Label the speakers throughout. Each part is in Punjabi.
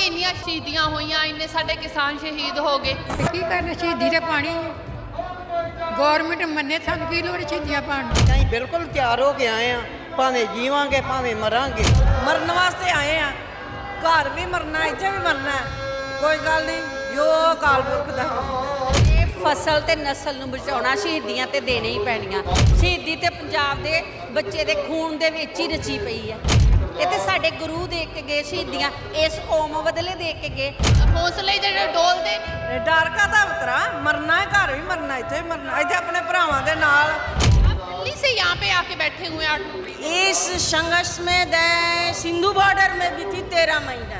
Speaker 1: ਵੀ ਇੰਨੀਆਂ ਸ਼ਹੀਦੀਆਂ ਹੋਈਆਂ ਇੰਨੇ ਸਾਡੇ ਕਿਸਾਨ ਸ਼ਹੀਦ ਹੋ ਗਏ।
Speaker 2: ਕੀ ਕਰਨਾ ਸ਼ਹੀਦੀ ਦੇ ਪਾਣੀ ਗਵਰਨਮੈਂਟ ਮੰਨੇ ਸਾਨੂੰ ਕੀ ਲੋੜ ਸ਼ਹੀਦੀਆਂ ਪਾਣ ਦੀ?
Speaker 3: ਅਸੀਂ ਬਿਲਕੁਲ ਤਿਆਰ ਹੋ ਕੇ ਆਏ ਆ ਭਾਵੇਂ ਜੀਵਾਂਗੇ ਭਾਵੇਂ ਮਰਾਂਗੇ।
Speaker 4: ਮਰਨ ਵਾਸਤੇ ਆਏ ਆ ਘਰ ਵੀ ਮਰਨਾ ਇੱਥੇ ਵੀ ਮਰਨਾ। ਕੋਈ ਗੱਲ ਨਹੀਂ ਜੋ ਅਕਾਲ ਪੁਰਖ ਦਾ
Speaker 5: ਇਹ ਫਸਲ ਤੇ ਨਸਲ ਨੂੰ ਬਚਾਉਣਾ ਸ਼ਹੀਦੀਆਂ ਤੇ ਦੇਣੇ ਹੀ ਪੈਣੀਆਂ। ਸ਼ਹੀਦੀ ਤੇ ਪੰਜਾਬ ਦੇ ਬੱਚੇ ਦੇ ਖੂਨ ਦੇ ਵਿੱਚ ਹੀ ਰਚੀ ਪਈ ਹੈ। ਇਹ ਤੇ ਸਾਡੇ ਗੁਰੂ ਦੇ ਕੇ ਗਏ ਸ਼ਹੀਦੀਆਂ ਇਸ ਕੌਮ ਬਦਲੇ ਦੇ ਕੇ ਗਏ
Speaker 1: ਹੌਸਲੇ ਜਿਹੜੇ ਡੋਲਦੇ
Speaker 4: ਇਹ ਡਰ ਕਾ ਤਾਂ ਉਤਰਾ ਮਰਨਾ ਹੈ ਘਰ ਵੀ ਮਰਨਾ ਇੱਥੇ ਵੀ ਮਰਨਾ ਇੱਥੇ ਆਪਣੇ ਭਰਾਵਾਂ ਦੇ ਨਾਲ
Speaker 1: आप दिल्ली से यहाँ पे आके बैठे हुए हैं आठ नौ महीने।
Speaker 4: इस संघर्ष में गए सिंधु बॉर्डर में भी थी तेरह महीना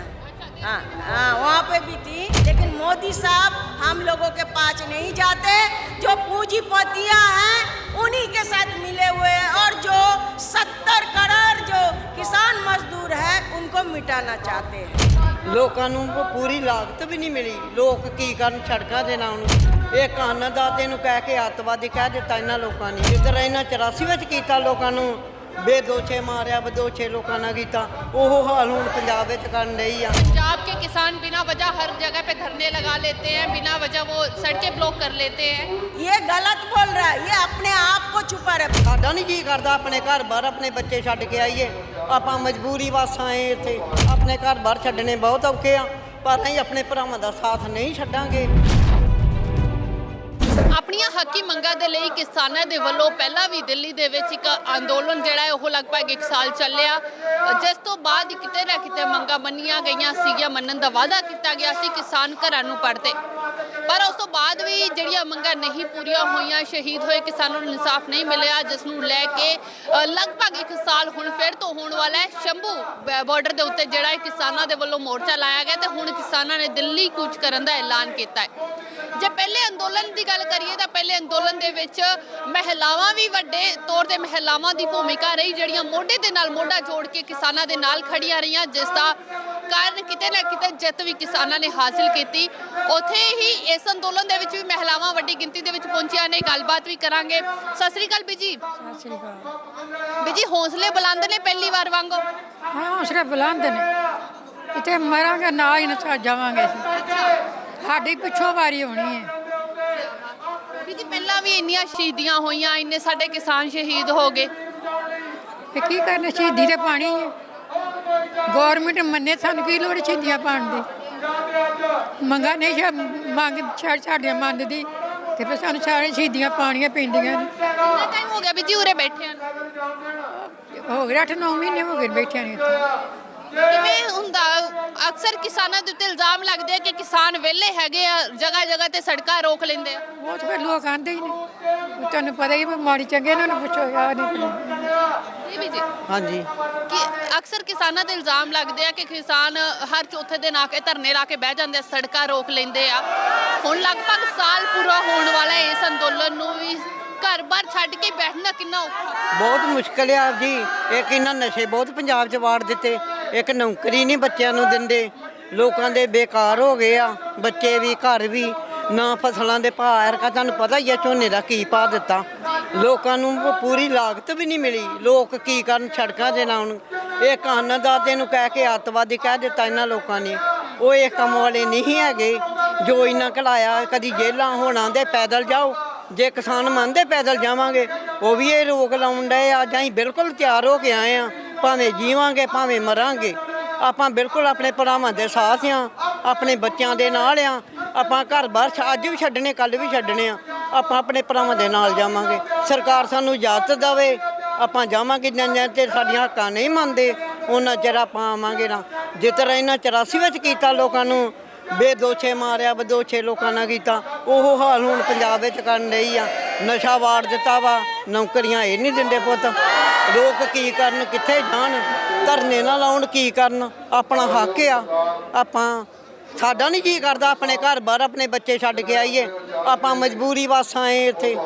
Speaker 4: हाँ हाँ वहाँ पे भी थी लेकिन मोदी साहब हम लोगों के पास नहीं जाते जो पूंजीपतियाँ हैं उन्हीं के साथ मिले हुए हैं और जो सत्तर करोड़ जो किसान मजदूर है उनको मिटाना चाहते हैं
Speaker 3: ਲੋਕਾਂ ਨੂੰ ਉਹ ਪੂਰੀ ਲਾਗਤ ਵੀ ਨਹੀਂ ਮਿਲੀ ਲੋਕ ਕੀ ਕਰਨ ਸੜਕਾਂ ਦੇ ਨਾਂ ਨੂੰ ਇਹ ਕਾਨਦਾਤੇ ਨੂੰ ਕਹਿ ਕੇ ਅੱਤਵਾਦੀ ਕਹਿ ਦਿੱਤਾ ਇਹਨਾਂ ਲੋਕਾਂ ਨੇ ਜਿੱਧਰ ਇਹਨਾਂ 84 ਵਿੱਚ ਕੀਤਾ ਲੋਕਾਂ ਨੂੰ ਬੇਦੋਸ਼ੇ ਮਾਰਿਆ ਬਦੋਸ਼ੇ ਲੋਕਾਂ ਨਾਲ ਕੀਤਾ ਉਹ ਹਾਲ ਹੁਣ ਪੰਜਾਬ ਵਿੱਚ ਕਰਨ ਲਈ ਆ
Speaker 1: पंजाब के किसान बिना वजह हर जगह पे धरने लगा लेते हैं बिना वजह वो सड़कें ब्लॉक कर लेते हैं
Speaker 4: ये गलत बोल रहा है ये अपने आप को छुपा रहे
Speaker 3: ਸਾਡਾ ਨਹੀਂ ਜੀ ਕਰਦਾ ਆਪਣੇ ਘਰ ਬਾਹਰ ਆਪਣੇ ਬੱਚੇ ਛੱਡ ਕੇ ਆਈਏ ਆਪਾਂ ਮਜਬੂਰੀ ਵਾਸ ਆਏ ਇੱਥੇ ਆਪਣੇ ਘਰ ਬਾਹਰ ਛੱਡਣੇ ਬਹੁਤ ਔਖੇ ਆ ਪਰ ਅਸੀਂ ਆਪਣੇ ਭਰਾਵਾਂ ਦਾ ਸਾਥ ਨਹੀਂ ਛੱਡਾਂਗੇ
Speaker 1: ਆਪਣੀਆਂ ਹੱਕੀ ਮੰਗਾਂ ਦੇ ਲਈ ਕਿਸਾਨਾਂ ਦੇ ਵੱਲੋਂ ਪਹਿਲਾਂ ਵੀ ਦਿੱਲੀ ਦੇ ਵਿੱਚ ਇੱਕ ਅੰਦੋਲਨ ਜਿਹੜਾ ਹੈ, ਉਹ ਲਗਭਗ 1 ਸਾਲ ਚੱਲਿਆ। ਜਿਸ ਤੋਂ ਬਾਅਦ ਕਿਤੇ ਨਾ ਕਿਤੇ ਮੰਗਾਂ ਮੰਨੀਆਂ ਗਈਆਂ ਸੀਗੀਆਂ, ਮੰਨਣ ਦਾ ਵਾਅਦਾ ਕੀਤਾ ਗਿਆ ਸੀ ਕਿਸਾਨ ਘਰਾਂ ਨੂੰ ਪੜਦੇ ਪਰ ਉਸ ਤੋਂ ਬਾਅਦ ਵੀ ਜਿਹੜੀਆਂ ਮੰਗਾਂ ਨਹੀਂ ਪੂਰੀਆਂ ਹੋਈਆਂ, ਸ਼ਹੀਦ ਹੋਏ ਕਿਸਾਨਾਂ ਨੂੰ ਇਨਸਾਫ ਨਹੀਂ ਮਿਲਿਆ, ਜਿਸ ਨੂੰ ਲੈ ਕੇ ਲਗਭਗ 1 ਸਾਲ ਹੁਣ ਫਿਰ ਤੋਂ ਹੋਣ ਵਾਲਾ ਹੈ। ਸ਼ੰਭੂ ਬਾਰਡਰ ਦੇ ਉੱਤੇ ਜਿਹੜਾ ਕਿਸਾਨਾਂ ਦੇ ਵੱਲੋਂ ਮੋਰਚਾ ਲਾਇਆ ਗਿਆ ਤੇ ਹੁਣ ਕਿਸਾਨਾਂ ਨੇ ਦਿੱਲੀ ਕੂਚ ਕਰਨ ਦਾ ਐਲਾਨ ਕੀਤਾ ਹੈ। ਜੇ ਪਹਿਲੇ ਅੰਦੋਲਨ ਦੀ ਗੱਲ ਕਰੀਏ ਤਾਂ ਪਹਿਲੇ ਅੰਦੋਲਨ ਦੇ ਵਿੱਚ ਮਹਿਲਾਵਾਂ ਵੀ ਵੱਡੇ ਤੌਰ ਤੇ ਮਹਿਲਾਵਾਂ ਦੀ ਭੂਮਿਕਾ ਰਹੀ ਜਿਹੜੀਆਂ ਮੋਢੇ ਦੇ ਨਾਲ ਮੋਢਾ ਜੋੜ ਕੇ ਕਿਸਾਨਾਂ ਦੇ ਨਾਲ ਖੜੀਆਂ ਰਹੀਆਂ ਜਿਸ ਦਾ ਕਾਰਨ ਕਿਤੇ ਨਾ ਕਿਤੇ ਜਿੱਤ ਵੀ ਕਿਸਾਨਾਂ ਨੇ ਹਾਸਿਲ ਕੀਤੀ। ਉੱਥੇ ਹੀ ਇਸ ਅੰਦੋਲਨ ਦੇ ਵਿੱਚ ਵੀ ਮਹਿਲਾਵਾਂ ਵੱਡੀ ਗਿਣਤੀ ਦੇ ਵਿੱਚ ਪਹੁੰਚੀਆਂ ਨੇ। ਗੱਲਬਾਤ ਵੀ ਕਰਾਂਗੇ। ਸਤਿ ਸ੍ਰੀ ਅਕਾਲ ਬੀਜੀ।
Speaker 2: ਸਤਿ ਸ੍ਰੀ ਅਕਾਲ।
Speaker 1: ਬੀਜੀ ਹੌਸਲੇ ਬੁਲੰਦ ਨੇ ਪਹਿਲੀ ਵਾਰ ਵਾਂਗੋ?
Speaker 2: ਹਾਂ ਹੌਸਲੇ ਬੁਲੰਦ ਨੇ। ਇੱਥੇ ਮਰਾਂਗੇ ਨਾ ਹੀ ਨਾ ਜਾਵਾਂਗੇ ਸਾਡੀ ਪਿੱਛੋਂ ਵਾਰੀ ਹੋਣੀ ਹੈ।
Speaker 1: ਬੀਜੀ ਪਹਿਲਾਂ ਵੀ ਇੰਨੀਆਂ ਸ਼ਹੀਦੀਆਂ ਹੋਈਆਂ ਇੰਨੇ ਸਾਡੇ ਕਿਸਾਨ ਸ਼ਹੀਦ ਹੋ ਗਏ।
Speaker 2: ਤੇ ਕੀ ਕਰਨਾ ਸ਼ਹੀਦੀ ਦੇ ਪਾਣੀ ਗਵਰਨਮੈਂਟ ਮੰਨੇ ਸਾਨੂੰ ਕੀ ਲੋੜ ਸ਼ਹੀਦੀਆਂ ਪਾਣ ਦੀ? ਮੰਗਾ ਨਹੀਂ ਛ- ਮੰਗ ਛੱਡ ਛੱਡਿਆ ਮੰਨਦੀ ਤੇ ਫਿਰ ਸਾਨੂੰ ਸਾਰੇ ਸ਼ਹੀਦੀਆਂ ਪਾਣੀਆਂ ਪੈਂਦੀਆਂ। ਨੇ
Speaker 1: ਕਿੰਨਾ ਟਾਈਮ ਹੋ ਗਿਆ ਬੀਜੀ ਉਰੇ ਬੈਠਿਆਂ ਨੂੰ?
Speaker 2: ਹੋ ਗਏ 8-9 ਮਹੀਨੇ ਹੋ ਗਏ ਬੈਠਿਆਂ ਨੇ ਇੱਥੇ।
Speaker 1: ਕਿਵੇਂ ਹੁੰਦਾ? ਅਕਸਰ ਕਿਸਾਨਾਂ ਦੇ ਉੱਤੇ ਇਲਜ਼ਾਮ ਲੱਗਦੇ ਆ ਕਿ ਕਿਸਾਨ ਵਿਹਲੇ ਹੈਗੇ ਆ ਜਗ੍ਹਾ ਜਗ੍ਹਾ ਤੇ ਸੜਕਾਂ ਰੋਕ ਲੈਂਦੇ ਆ।
Speaker 2: ਉਹ ਤਾਂ ਫਿਰ ਲੋਕ ਆਂਦੇ ਹੀ ਨੇ ਤੁਹਾਨੂੰ ਪਤਾ ਹੀ ਵੀ ਮਾੜੀ ਚੰਗੇ ਇਹਨਾਂ ਨੂੰ ਪੁੱਛੋ ਯਾਰ ਨਹੀਂ
Speaker 1: ਜੀ ਵੀ ਜੀ।
Speaker 3: ਹਾਂਜੀ।
Speaker 1: ਕਿ ਅਕਸਰ ਕਿਸਾਨਾਂ ਤੇ ਇਲਜ਼ਾਮ ਲੱਗਦੇ ਆ ਕਿ ਕਿਸਾਨ ਹਰ ਚੌਥੇ ਦਿਨ ਆ ਕੇ ਧਰਨੇ ਲਾ ਕੇ ਬਹਿ ਜਾਂਦੇ ਆ ਸੜਕਾਂ ਰੋਕ ਲੈਂਦੇ ਆ। ਹੁਣ ਲਗਭਗ ਸਾਲ ਪੂਰਾ ਹੋਣ ਵਾਲਾ ਹੈ ਇਸ ਅੰਦੋਲਨ ਨੂੰ ਵੀ। ਘਰ-ਬਾਰ ਛੱਡ ਕੇ ਬੈਠਣਾ ਕਿੰਨਾ ਔਖਾ।
Speaker 3: ਬਹੁਤ ਮੁਸ਼ਕਲ ਆ ਜੀ। ਇੱਕ ਇਹਨਾਂ ਨਸ਼ੇ ਬਹੁਤ ਪੰਜਾਬ 'ਚ ਵਾੜ ਦਿੱਤੇ। ਇੱਕ ਨੌਕਰੀ ਨਹੀਂ ਬੱਚਿਆਂ ਨੂੰ ਦਿੰਦੇ। ਲੋਕਾਂ ਦੇ ਬੇਕਾਰ ਹੋ ਗਏ ਆ। ਬੱਚੇ ਵੀ, ਘਰ ਵੀ, ਨਾ ਫਸਲਾਂ ਦੇ ਭਾਅ ਐਰਕਾ ਤੁਹਾਨੂੰ ਪਤਾ ਹੀ ਆ ਝੋਨੇ ਦਾ ਕੀ ਪਾ ਦਿੱਤਾ। ਲੋਕਾਂ ਨੂੰ ਪੂਰੀ ਲਾਗਤ ਵੀ ਨਹੀਂ ਮਿਲੀ। ਲੋਕ ਕੀ ਕਰਨ ਸੜਕਾਂ ਦੇ ਲਾਉਣ ਨੂੰ ਇਹ ਕਾਨਦਾਤੇ ਨੂੰ ਕਹਿ ਕੇ ਅੱਤਵਾਦੀ ਕਹਿ ਦਿੱਤਾ ਇਹਨਾਂ ਲੋਕਾਂ ਨੇ। ਉਹ ਇਹ ਕੰਮ ਵਾਲੇ ਨਹੀਂ ਹੈਗੇ। ਜੋ ਇਹਨਾਂ ਘਲਾਇਆ ਕਦੀ ਜੇਲਾਂ ਹੁਣ ਆਂਦੇ ਪੈਦਲ ਜਾਓ। ਜੇ ਕਿਸਾਨ ਮੰਨਦੇ ਪੈਦਲ ਜਾਵਾਂਗੇ, ਉਹ ਵੀ ਇਹ ਰੋਕ ਲਾਉਣ ਡਏ ਆ ਜਾਂ ਬਿਲਕੁਲ ਤਿਆਰ ਹੋ ਕੇ ਆਏ ਆ। ਭਾਵੇਂ ਜੀਵਾਂਗੇ, ਭਾਵੇਂ ਮਰਾਂਗੇ, ਆਪਾਂ ਬਿਲਕੁਲ ਆਪਣੇ ਭਰਾਵਾਂ ਦੇ ਸਾਥ ਆ, ਆਪਣੇ ਬੱਚਿਆਂ ਦੇ ਨਾਲ ਆ, ਆਪਾਂ ਘਰ ਬਾਹਰ ਛ- ਅੱਜ ਵੀ ਛੱਡਣੇ ਕੱਲ ਵੀ ਛੱਡਣੇ ਆ, ਆਪਾਂ ਆਪਣੇ ਭਰਾਵਾਂ ਦੇ ਨਾਲ ਜਾਵਾਂਗੇ। ਸਰਕਾਰ ਸਾਨੂੰ ਇਜਾਜ਼ਤ ਦੇਵੇ, ਆਪਾਂ ਜਾਵਾਂਗੇ ਜਾਂ ਤੇ ਸਾਡੀਆਂ ਹੱਕਾਂ ਨਹੀਂ ਮੰਨਦੇ, ਉਹਨਾਂ ਚਿਰ ਆਪਾਂ ਆਵਾਂਗੇ ਨਾ। ਜਿਸ ਤਰ੍ਹਾਂ ਇਹਨਾਂ 84 ਵਿੱਚ ਕੀਤਾ ਲੋਕਾਂ ਨੂੰ, ਬੇਦੋਸ਼ੇ ਮਾਰਿਆ, ਬਦੋਸ਼ੇ ਲੋਕਾਂ ਨਾਲ ਕੀਤਾ, ਉਹ ਹਾਲ ਹੁਣ ਪੰਜਾਬ ਵਿੱਚ ਕਰਨ ਲਈ ਆ। ਨਸ਼ਾ ਵਾੜ ਦਿੱਤਾ ਵਾ, ਨੌਕਰੀਆਂ ਇਹ ਨਹੀਂ ਦਿੰਦੇ ਪੁੱਤ। ਲੋਕ ਕੀ ਕਰਨ, ਕਿੱਥੇ ਜਾਣ? ਧਰਨੇ ਨਾ ਲਾਉਣ ਕੀ ਕਰਨ? ਆਪਣਾ ਹੱਕ ਆ। ਆਪਾਂ, ਸਾਡਾ ਨਹੀਂ ਕੀ ਕਰਦਾ ਆਪਣੇ ਘਰ ਬਾਹਰ ਆਪਣੇ ਬੱਚੇ ਛੱਡ ਕੇ ਆਈਏ। ਆਪਾਂ ਮਜਬੂਰੀ ਵਾਸ ਆਏ ਇੱਥੇ।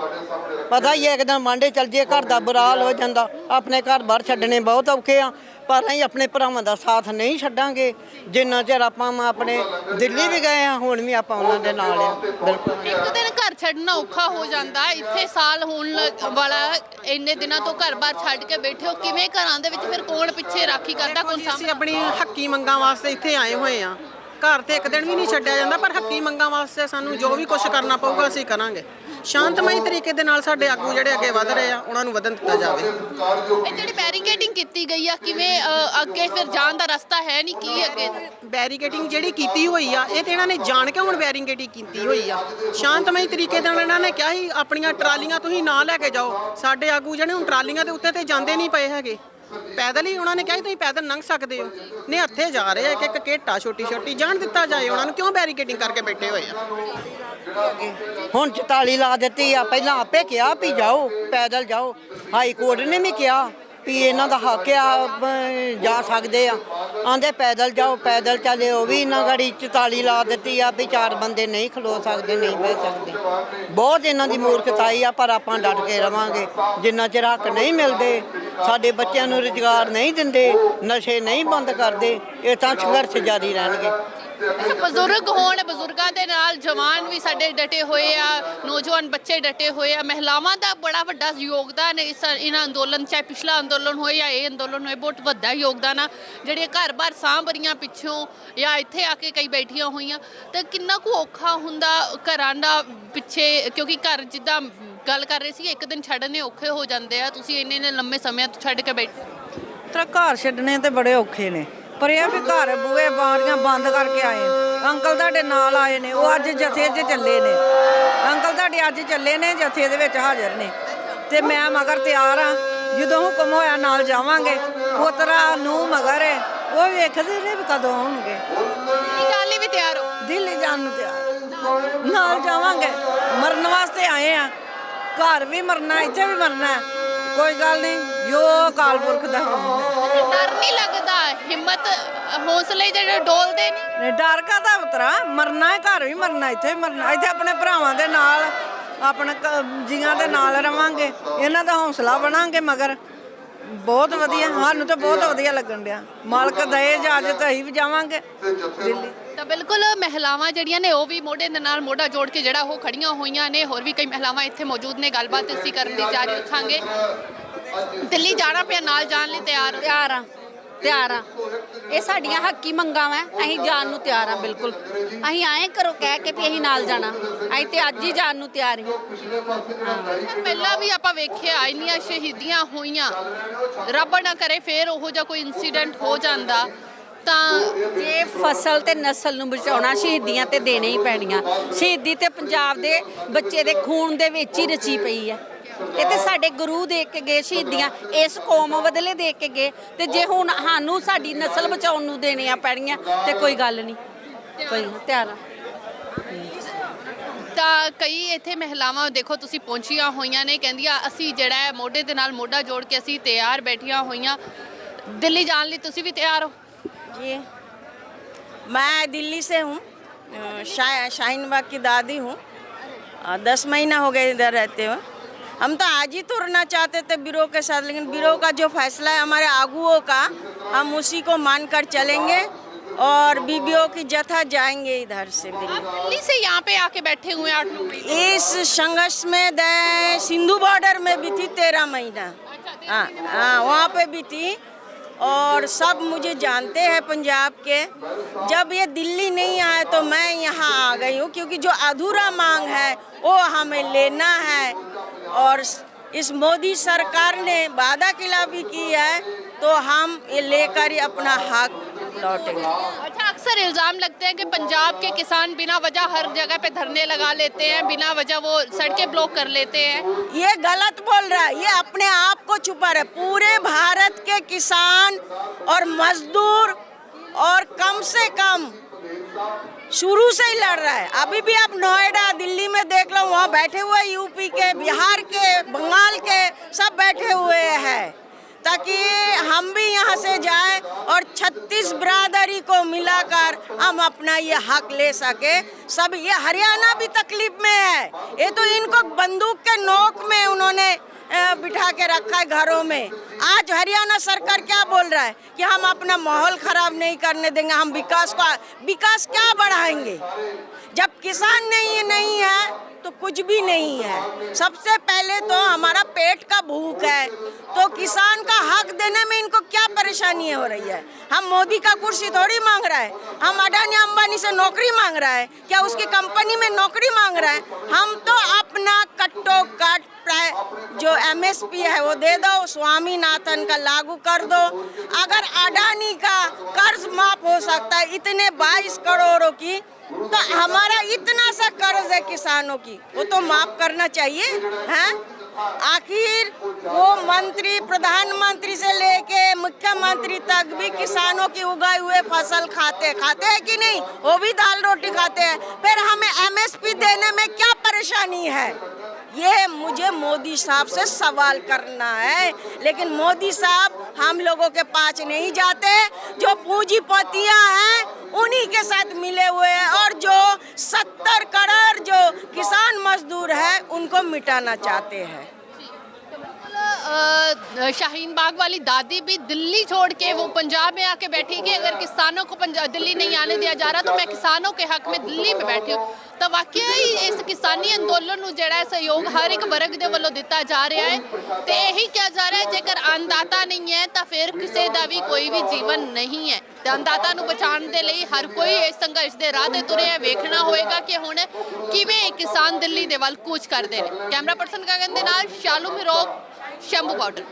Speaker 3: ਪਤਾ ਹੀ ਹੈ ਇੱਕ ਦਿਨ ਮਾਂਡੇ ਚੱਲ ਜੇ ਘਰ ਦਾ ਬੁਰਾ ਹਾਲ ਹੋ ਜਾਂਦਾ। ਆਪਣੇ ਘਰ ਬਾਹਰ ਛੱਡਣੇ ਬਹੁਤ ਔਖੇ ਆ। ਪਰ ਅਸੀਂ ਆਪਣੇ ਭਰਾਵਾਂ ਦਾ ਸਾਥ ਨਹੀਂ ਛੱਡਾਂਗੇ। ਜਿੰਨਾ ਚਿਰ ਆਪਾਂ ਆਪਣੇ ਦਿੱਲੀ ਵੀ ਗਏ ਆ ਹੁਣ ਵੀ ਆਪਾਂ ਉਹਨਾਂ ਦੇ ਨਾਲ ਆ ਬਿਲਕੁਲ।
Speaker 1: ਇੱਕ ਦਿਨ ਘਰ ਛੱਡਣਾ ਔਖਾ ਹੋ ਜਾਂਦਾ। ਇੱਥੇ ਸਾਲ ਹੋਣ ਲ- ਵਾਲਾ ਇੰਨੇ ਦਿਨਾਂ ਤੋਂ ਘਰ-ਬਾਰ ਛੱਡ ਕੇ ਬੈਠੇ ਹੋ ਕਿਵੇਂ ਘਰਾਂ ਦੇ ਵਿੱਚ ਫਿਰ ਕੌਣ ਪਿੱਛੇ ਰਾਖੀ ਕਰਦਾ ਕੌਣ
Speaker 6: ਜੀ ਅਸੀਂ
Speaker 1: ਸਾਂਭਦਾ
Speaker 6: ਆਪਣੀ ਹੱਕੀ ਮੰਗਾਂ ਵਾਸਤੇ ਇੱਥੇ ਆਏ ਹੋਏ ਆ ਘਰ ਤੇ ਇੱਕ ਦਿਨ ਵੀ ਨਹੀਂ ਛੱਡਿਆ ਜਾਂਦਾ ਪਰ ਹੱਕੀ ਮੰਗਾਂ ਵਾਸਤੇ ਸਾਨੂੰ ਜੋ ਵੀ ਕੁਝ ਕਰਨਾ ਪਊਗਾ ਅਸੀਂ ਕਰਾਂਗੇ। ਸ਼ਾਂਤਮਈ ਤਰੀਕੇ ਦੇ ਨਾਲ ਸਾਡੇ ਆਗੂ ਜਿਹੜੇ ਅੱਗੇ ਵਧ ਰਹੇ ਆ ਉਹਨਾਂ ਨੂੰ ਵਧਣ ਦਿੱਤਾ ਜਾਵੇ।
Speaker 1: ਇਹ ਜਿਹੜੀ ਬੈਰੀਕੇਡਿੰਗ ਕੀਤੀ ਗਈ ਆ ਕਿਵੇਂ ਅ, ਅੱਗੇ ਫਿਰ ਜਾਣ ਦਾ ਰਸਤਾ ਹੈ ਨਹੀਂ ਕੀ ਅੱਗੇ?
Speaker 6: ਬੈਰੀਕੇਡਿੰਗ ਜਿਹੜੀ ਕੀਤੀ ਹੋਈ ਆ ਇਹ ਤੇ ਇਹਨਾਂ ਨੇ ਜਾਣ ਕੇ ਹੁਣ ਬੈਰੀਕੇਡਿੰਗ ਕੀਤੀ ਹੋਈ ਆ। ਸ਼ਾਂਤਮਈ ਤਰੀਕੇ ਦੇ ਨਾਲ ਇਹਨਾਂ ਨੇ ਕਿਹਾ ਸੀ ਆਪਣੀਆਂ ਟਰਾਲੀਆਂ ਤੁਸੀਂ ਨਾ ਲੈ ਕੇ ਜਾਓ। ਸਾਡੇ ਆਗੂ ਜਿਹੜੇ ਹੁਣ ਟਰਾਲੀਆਂ ਦੇ ਉੱਤੇ ਤੇ ਜਾਂਦੇ ਨਹੀਂ ਪਏ ਹੈਗੇ। ਪੈਦਲ ਹੀ ਉਹਨਾਂ ਨੇ ਕਿਹਾ ਸੀ ਤੁਸੀਂ ਪੈਦਲ ਲੰਘ ਸਕਦੇ ਹੋ। ਨੇ ਹੱਥੇ ਜਾ ਰਹੇ ਆ ਇੱਕ ਇੱਕ ਘੇਟਾ ਛੋਟੀ ਛੋਟੀ ਜਾਣ ਦਿੱਤਾ ਜਾਏ। ਉਹਨਾਂ ਨੂੰ ਕਿਉਂ ਬੈਰੀਕੇਡਿੰਗ ਕਰਕੇ ਬੈਠੇ ਹੋਏ ਆ?
Speaker 3: ਹੁਣ 44 ਲਾ ਦਿੱਤੀ ਆ, ਪਹਿਲਾਂ ਆਪੇ ਕਿਹਾ ਵੀ ਜਾਓ, ਪੈਦਲ ਜਾਓ। ਹਾਈ ਕੋਰਟ ਨੇ ਵੀ ਕਿਹਾ ਵੀ ਇਹਨਾਂ ਦਾ ਹੱਕ ਆ ਬ- ਜਾ ਸਕਦੇ ਆ। ਆਂਦੇ ਪੈਦਲ ਜਾਓ, ਪੈਦਲ ਚੱਲੇ, ਉਹ ਵੀ ਇਹਨਾਂ ਗਾੜੀ 44 ਲਾ ਦਿੱਤੀ ਆ ਵੀ ਚਾਰ ਬੰਦੇ ਨਹੀਂ ਖਲੋ ਸਕਦੇ, ਨਹੀਂ ਬਹਿ ਸਕਦੇ। ਬਹੁਤ ਇਹਨਾਂ ਦੀ ਮੂਰਖਤਾਈ ਆ, ਪਰ ਆਪਾਂ ਡਟ ਕੇ ਰਵਾਂਗੇ। ਜਿੰਨਾ ਚਿਰ ਹੱਕ ਨਹੀਂ ਮਿਲਦੇ, ਸਾਡੇ ਬੱਚਿਆਂ ਨੂੰ ਰੁਜ਼ਗਾਰ ਨਹੀਂ ਦਿੰਦੇ, ਨਸ਼ੇ ਨਹੀਂ ਬੰਦ ਕਰਦੇ, ਇਹ ਤਾਂ ਸੰਘਰਸ਼ ਜਾਰੀ ਰਹਿਣਗੇ।
Speaker 1: ਅੱਛਾ, ਬਜ਼ੁਰਗ ਹੋਣ, ਬਜ਼ੁਰਗਾਂ ਦੇ ਨਾਲ ਜਵਾਨ ਵੀ ਸਾਡੇ ਡਟੇ ਹੋਏ ਆ, ਨੌਜਵਾਨ ਬੱਚੇ ਡਟੇ ਹੋਏ ਆ, ਮਹਿਲਾਵਾਂ ਦਾ ਬੜਾ ਵੱਡਾ ਯੋਗਦਾਨ ਹੈ ਇਸ ਇਹਨਾਂ ਅੰਦੋਲਨ, ਚਾਹੇ ਪਿਛਲਾ ਅੰਦੋਲਨ ਹੋਏ ਜਾਂ ਇਹ ਅੰਦੋਲਨ ਹੋਏ, ਬਹੁਤ ਵੱਡਾ ਯੋਗਦਾਨ ਆ, ਜਿਹੜੇ ਘਰ-ਬਾਰ ਸਾਂਭਰੀਆਂ ਪਿੱਛੋਂ ਜਾਂ ਇੱਥੇ ਆ ਕੇ ਕਈ ਬੈਠੀਆਂ ਹੋਈਆਂ, ਤੇ ਕਿੰਨਾ ਕੁ ਔਖਾ ਹੁੰਦਾ ਘਰਾਂ ਦਾ ਪਿੱਛੇ, ਕਿਉਂਕਿ ਘਰ ਜਿੱਦਾਂ ਗੱਲ ਕਰ ਰਹੇ ਸੀ, ਇੱਕ ਦਿਨ ਛੱਡਣੇ ਔਖੇ ਹੋ ਜਾਂਦੇ ਆ, ਤੁਸੀਂ ਇੰਨੇ ਨੇ ਲੰਮੇ ਸਮੇਂ ਤੋਂ ਛੱਡ ਕੇ ਬੈਠੇ
Speaker 7: ਤਰਾ ਘਰ ਛੱਡਣੇ ਤੇ ਬੜੇ ਔਖੇ ਨੇ। ਪਰ ਇਹ ਆ ਵੀ ਘਰ ਬੂਹੇ ਬਾਰੀਆਂ ਬੰਦ ਕਰਕੇ ਆਏ ਅੰਕਲ ਤੁਹਾਡੇ ਨਾਲ ਆਏ ਨੇ ਉਹ ਅੱਜ ਜਥੇ 'ਚ ਚੱਲੇ ਨੇ। ਅੰਕਲ ਤੁਹਾਡੇ ਅੱਜ ਚੱਲੇ ਨੇ ਜਥੇ ਦੇ ਵਿੱਚ ਹਾਜ਼ਰ ਨੇ। ਤੇ ਮੈਂ ਮਗਰ ਤਿਆਰ ਆ ਜਦੋਂ ਹੁਕਮ ਹੋਇਆ ਨਾਲ ਜਾਵਾਂਗੇ ਪੁੱਤਰਾ ਨੂੰ ਮਗਰ ਹੈ ਉਹ ਵੇਖਦੇ ਨੇ ਵੀ ਕਦੋਂ ਆਉਣਗੇ।
Speaker 1: ਗੱਲ ਲਈ ਵੀ ਤਿਆਰ ਹੋ?
Speaker 7: ਦਿੱਲੀ ਜਾਣ ਨੂੰ ਤਿਆਰ। ਨਾਲ ਜਾਵਾਂਗੇ ਮਰਨ ਵਾਸਤੇ ਆਏ ਆ। ਘਰ ਵੀ ਮਰਨਾ ਇੱਥੇ ਵੀ ਮਰਨਾ। ਕੋਈ ਗੱਲ ਨਹੀਂ ਜੋ ਅਕਾਲ ਪੁਰਖ ਦਾ
Speaker 1: ਡਰ ਨਹੀਂ ਲੱਗਦਾ ਹਿੰਮਤ ਹੌਸਲੇ ਜਿਹੜੇ ਡੋਲਦੇ ਨਹੀਂ
Speaker 7: ਨੇ ਡਰ ਕਾਹਦਾ ਉਤਰਾ ਮਰਨਾ ਹੈ ਘਰ ਵੀ ਮਰਨਾ ਇੱਥੇ ਵੀ ਮਰਨਾ। ਇੱਥੇ ਆਪਣੇ ਭਰਾਵਾਂ ਦੇ ਨਾਲ ਆਪਣੇ ਕ- ਜੀਆਂ ਦੇ ਨਾਲ ਰਵਾਂਗੇ। ਇਹਨਾਂ ਦਾ ਹੌਸਲਾ ਬਣਾਂਗੇ ਮਗਰ ਬਹੁਤ ਵਧੀਆ ਸਾਨੂੰ ਤਾਂ ਬਹੁਤ ਵਧੀਆ ਲੱਗਣ ਡਿਆ। ਮਾਲਕ ਦਏ ਇਜਾਜ਼ਤ ਅਸੀਂ ਵੀ ਜਾਵਾਂਗੇ। ਦਿੱਲੀ।
Speaker 1: ਤਾਂ ਬਿਲਕੁਲ ਮਹਿਲਾਵਾਂ ਜਿਹੜੀਆਂ ਨੇ ਉਹ ਵੀ ਮੋਢੇ ਦੇ ਨਾਲ ਮੋਢਾ ਜੋੜ ਕੇ ਜਿਹੜਾ ਉਹ ਖੜੀਆਂ ਹੋਈਆਂ ਨੇ। ਹੋਰ ਵੀ ਕਈ ਮਹਿਲਾਵਾਂ ਇੱਥੇ ਮੌਜੂਦ ਨੇ ਗੱਲਬਾਤ ਅਸੀਂ ਕਰਨ ਦੀ ਜਾਰੀ ਰੱਖਾਂਗੇ। ਦਿੱਲੀ ਜਾਣਾ ਪਿਆ ਨਾਲ ਜਾਣ ਲਈ ਤਿਆਰ?
Speaker 5: ਤਿਆਰ ਆ। ਤਿਆਰ ਆ। ਇਹ ਸਾਡੀਆਂ ਹੱਕੀ ਮੰਗਾਂ ਵਾ ਅਸੀਂ ਜਾਣ ਨੂੰ ਤਿਆਰ ਆ ਬਿਲਕੁਲ। ਅਸੀਂ ਆਏ ਕਰੋ ਕਹਿ ਕੇ ਵੀ ਅਸੀਂ ਨਾਲ ਜਾਣਾ। ਅਸੀਂ ਤੇ ਅੱਜ ਹੀ ਜਾਣ ਨੂੰ ਤਿਆਰ ਹਾਂ।
Speaker 1: ਪਹਿਲਾਂ ਵੀ ਆਪਾਂ ਵੇਖਿਆ ਇੰਨੀਆਂ ਸ਼ਹੀਦੀਆਂ ਹੋਈਆਂ। ਰੱਬ ਨਾ ਕਰੇ ਫੇਰ ਉਹੋ ਜਿਹਾ ਕੋਈ ਇਨਸੀਡੈਂਟ ਹੋ ਜਾਂਦਾ। ਤਾਂ
Speaker 5: ਜੇ ਫਸਲ ਤੇ ਨਸਲ ਨੂੰ ਬਚਾਉਣਾ ਸ਼ਹੀਦੀਆਂ ਤੇ ਦੇਣੇ ਹੀ ਪੈਣੀਆਂ। ਸ਼ਹੀਦੀ ਤੇ ਪੰਜਾਬ ਦੇ ਬੱਚੇ ਦੇ ਖੂਨ ਦੇ ਵਿੱਚ ਹੀ ਰਚੀ ਪਈ ਹੈ ਇਹ ਤੇ ਸਾਡੇ ਗੁਰੂ ਦੇ ਕੇ ਗਏ ਸ਼ਹੀਦੀਆਂ ਇਸ ਕੌਮ ਬਦਲੇ ਦੇ ਕੇ ਗਏ ਤੇ ਜੇ ਹੁਣ ਸਾਨੂੰ ਸਾਡੀ ਨਸਲ ਬਚਾਉਣ ਨੂੰ ਦੇਣੀਆਂ ਪੈਣੀਆਂ ਤੇ ਕੋਈ ਗੱਲ ਨਹੀਂ ਕੋਈ ਤਿਆਰ ਆ
Speaker 1: ਤਾਂ ਕਈ ਇੱਥੇ ਮਹਿਲਾਵਾਂ ਦੇਖੋ ਤੁਸੀਂ ਪਹੁੰਚੀਆਂ ਹੋਈਆਂ ਨੇ ਕਹਿੰਦੀਆਂ ਅਸੀਂ ਜਿਹੜਾ ਹੈ ਮੋਢੇ ਦੇ ਨਾਲ ਮੋਢਾ ਜੋੜ ਕੇ ਅਸੀਂ ਤਿਆਰ ਬੈਠੀਆਂ ਹੋਈਆਂ ਦਿੱਲੀ ਜਾਣ ਲਈ ਤੁਸੀਂ ਵੀ ਤਿਆਰ ਹੋ
Speaker 4: जी मैं दिल्ली से हूँ अ, शा, शाहीन बाग की दादी हूँ अ, दस महीना हो गए इधर रहते हुए हम तो आज ही तोड़ना चाहते थे बीरो के साथ लेकिन बीरो का जो फैसला है हमारे आगुओं का हम उसी को मानकर चलेंगे और बीबीओ की जथा जाएँगे इधर से दिल्ली
Speaker 1: से यहाँ पे आके बैठे हुए आठ
Speaker 4: इस संघर्ष में दे सिंधु बॉर्डर में भी थी तेरह महीना। हाँ हाँ वहाँ पे भी थी और सब मुझे जानते हैं पंजाब के। जब ये दिल्ली नहीं आए तो मैं यहाँ आ गई हूँ क्योंकि जो अधूरा मांग है वो हमें लेना है। और इस मोदी सरकार ने वादा खिलाफी की है तो हम ये लेकर ही अपना हक लौटेंगे।
Speaker 1: अच्छा अक्सर इल्ज़ाम लगते हैं कि पंजाब के किसान बिना वजह हर जगह पे धरने लगा लेते हैं बिना वजह वो सड़कें ब्लॉक कर लेते हैं।
Speaker 4: ये गलत बोल रहा है ये अपने आप को छुपा रहा है। पूरे भारत के किसान और मजदूर और कम से कम शुरू से ही लड़ रहा है। अभी भी आप नोएडा, दिल्ली में देख लो, वहाँ बैठे हुए यूपी के, बिहार के, बंगाल के, सब बैठे हुए हैं। ताकि हम भी यहाँ से जाए और 36 बिरादरी को मिलाकर हम अपना ये हक ले सके। सब ये हरियाणा भी तकलीफ़ में है। ये तो इनको बंदूक के नोक में उन्होंने बिठा के रखा है घरों में। आज हरियाणा सरकार क्या बोल रहा है? कि हम अपना माहौल खराब नहीं करने देंगे, हम विकास को विकास क्या बढ़ाएँगे? जब किसान नहीं नहीं है तो कुछ भी नहीं है। सबसे पहले तो हमारा पेट का भूख है। तो किसान का हक देने में इनको क्या परेशानी हो रही है? हम मोदी का कुर्सी थोड़ी मांग रहा है। हम अडानी अंबानी से नौकरी मांग रहा है। क्या उसकी कंपनी में नौकरी मांग रहा है? हम तो अपना कट्टो कट प्राय जो एमएसपी है, वो दे दो। स्वामीनाथन का लागू कर दो। अगर अडानी का कर्ज माफ़ हो सकता है, इतने 22 करोड़ों की तो हमारा इतना सा कर्ज है किसानों की, वो तो माफ़ करना चाहिए, हैं? आखिर वो मंत्री, प्रधानमंत्री से लेके मुख्यमंत्री तक भी किसानों की उगाई हुए फ़सल खाते खाते हैं कि नहीं? वो भी दाल रोटी खाते हैं। फिर हमें एमएसपी देने में क्या परेशानी है? ये मुझे मोदी साहब से सवाल करना है। लेकिन मोदी साहब, हम लोगों के पास नहीं जाते। जो पूंजीपतियाँ हैं उन्हीं के साथ मिले हुए हैं और जो सत्तर करोड़ जो किसान मजदूर है उनको मिटाना चाहते हैं
Speaker 1: अ, शाहीन बाग वाली दादी भी दिल्ली छोड़ के वो पंजाब में आके बैठी कि अगर किसानों को पंजाब दिल्ली नहीं आने दिया जा रहा तो मैं किसानों के हक में ਦਿੱਲੀ में बैठी हूँ ਤਾਂ ਵਾਕਿਆ ਹੀ ਇਸ ਕਿਸਾਨੀ ਅੰਦੋਲਨ ਨੂੰ ਜਿਹੜਾ ਹੈ ਸਹਿਯੋਗ ਹਰ ਇੱਕ ਵਰਗ ਦੇ ਵੱਲੋਂ ਦਿੱਤਾ ਜਾ ਰਿਹਾ ਹੈ ਤੇ ਇਹੀ ਕਿਹਾ ਜਾ ਰਿਹਾ ਹੈ ਜੇਕਰ ਅੰਨਦਾਤਾ ਨਹੀਂ ਹੈ ਤਾਂ ਫਿਰ ਕਿਸੇ ਦਾ ਵੀ ਕੋਈ ਵੀ ਜੀਵਨ ਨਹੀਂ ਹੈ ਤੇ ਅੰਨਦਾਤਾ ਨੂੰ ਬਚਾਉਣ ਦੇ ਲਈ ਹਰ ਕੋਈ ਇਸ ਸੰਘਰਸ਼ ਦੇ ਰਾਹ ਤੇ ਤੁਰਿਆ ਵੇਖਣਾ ਹੋਏਗਾ ਕਿ ਹੁਣ ਕਿਵੇਂ ਇਹ ਕਿਸਾਨ ਦਿੱਲੀ ਦੇ ਵੱਲ ਕੂਚ ਕਰਦੇ ਨੇ ਕੈਮਰਾ ਪਰਸਨ ਗਗਨ ਦੇ ਨਾਲ ਸ਼ਾਲੂ ਮਿਰੋਗ ਸ਼ੰਭੂ ਬਾਰਡਰ